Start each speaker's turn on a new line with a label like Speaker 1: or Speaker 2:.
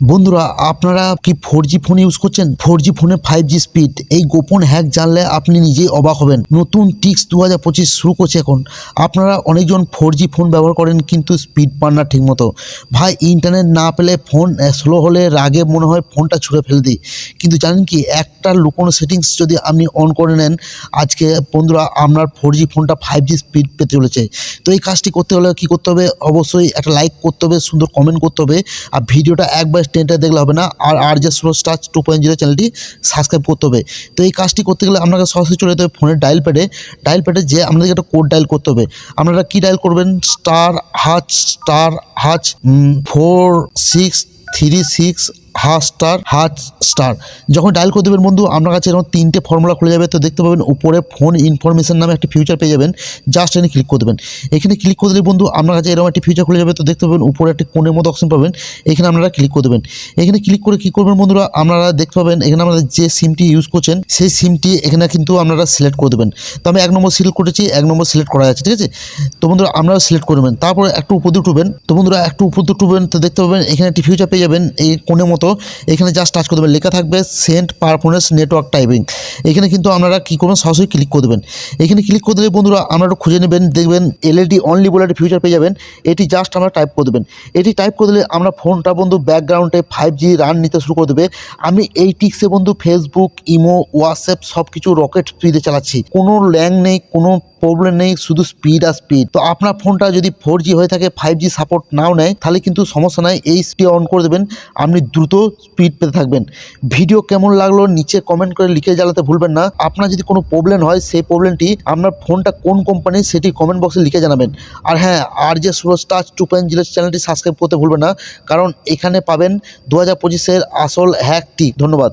Speaker 1: বন্ধুরা, আপনারা কি ফোর জি ফোন ইউজ করছেন? ফোর জি ফোনে ফাইভ জি স্পিড এই গোপন হ্যাক জানলে আপনি নিজেই অবাক হবেন। নতুন টিক্স দু হাজার পঁচিশ শুরু করছে এখন। আপনারা অনেকজন ফোর জি ফোন ব্যবহার করেন, কিন্তু স্পিড পান না ঠিক মতো ভাই ইন্টারনেট না পেলে ফোন স্লো হলে রাগে মনে হয় ফোনটা ছুঁড়ে ফেলে দিই। কিন্তু জানেন কি, একটা লুকোনো সেটিংস যদি আপনি অন করে নেন, আজকে বন্ধুরা, আপনার ফোর জি ফোনটা ফাইভ জি স্পিড পেতে চলেছে। তো এই কাজটি করতে হলে কী করতে হবে? অবশ্যই একটা লাইক করতে হবে, সুন্দর কমেন্ট করতে হবে। আর ভিডিওটা একবার টেনটা দেখলে হবে না। আর আর যে slow star two point zero চ্যানেলটি সাবস্ক্রাইব করতে হবে। তো এই কাজটি করতে গেলে আপনাকে সরাসরি চলে যেতে হবে ফোনের ডায়াল প্যাডে ডায়াল প্যাডে যে আপনাদেরকে একটা কোড ডায়াল করতে হবে। আপনারা কী ডায়াল করবেন? Star hash star hash four six three six hash star hash star. যখন ডায়াল করে দেবেন বন্ধু, আপনার কাছে এরকম তিনটে ফর্মুলা খুলে যাবে, তো দেখতে পাবেন উপরে ফোন ইনফরমেশন নামে একটা ফিউচার পেয়ে যাবেন। জাস্ট এখানে ক্লিক করে দেবেন। এখানে ক্লিক করে দিলে বন্ধু, আপনার কাছে এরকম একটি ফিউচার খুলে যাবে, তো দেখতে পাবেন উপরে একটি কোণের মতো অপশন পাবেন। এখানে আপনারা ক্লিক করে দেবেন। এখানে ক্লিক করে কী করবেন বন্ধুরা, আপনারা দেখতে পাবেন এখানে আপনারা যে সিমটি ইউজ করছেন, সেই সিমটি এখানে কিন্তু আপনারা সিলেক্ট করে দেবেন। তো আমি এক নম্বর সিলেক্ট করেছি, এক নম্বর সিলেক্ট করা আছে ঠিক আছে? তো বন্ধুরা, আপনারা সিলেক্ট করবেন তারপরে একটু উপর দিয়ে টুবেন তো বন্ধুরা, একটু উপর টুবেন তো দেখতে পাবেন এখানে একটি ফিউচার পেয়ে যাবেন, এই কোণের মতো এখানে জাস্ট টাচ করে দেবেন লেখা থাকবে সেন্ট পারফরমেন্স নেটওয়ার্ক টাইপিং এখানে কিন্তু আপনারা কী করবেন, সরাসরি ক্লিক করে দেবেন। এখানে ক্লিক করে দিলে বন্ধুরা আপনারা খুঁজে নেবেন, দেখবেন এলইডি অনলি বলে ফিউচার পেয়ে যাবেন। এটি জাস্ট আমরা টাইপ করে দেবেন। এটি টাইপ করে দিলে আমরা ফোনটা বন্ধু ব্যাকগ্রাউন্ডে ফাইভ জি রান নিতে শুরু করে দেবে। আমি এই টিক্সে বন্ধু ফেসবুক ইমো হোয়াটসঅ্যাপ সব কিছু রকেট স্পিডে চালাচ্ছি। কোনো ল্যাং নেই, কোনো প্রবলেম নেই, শুধু স্পিড আর স্পিড তো আপনার ফোনটা যদি ফোর হয়ে থাকে ফাইভ সাপোর্ট নাও নেয়, তাহলে কিন্তু সমস্যা নাই, এই স্পিড অন করে দেবেন। আপনি দ্রুত স্পিড পেতে থাকবেন। ভিডিও কেমন লাগল নিচে কমেন্ট করে লিখে জ্বালাতে ভুলবেন না। আপনার যদি কোনো প্রবলেম হয়, সেই প্রবলেমটি আপনার ফোনটা কোন কোম্পানি সেটি কমেন্ট বক্সে লিখে জানাবেন। আর হ্যাঁ আর যে Suraj touch two point zero চ্যানেলটি সাবস্ক্রাইব করতে ভুলবেন না। কারণ এখানে পাবেন দু হাজার পঁচিশের আসল হ্যাকটি ধন্যবাদ।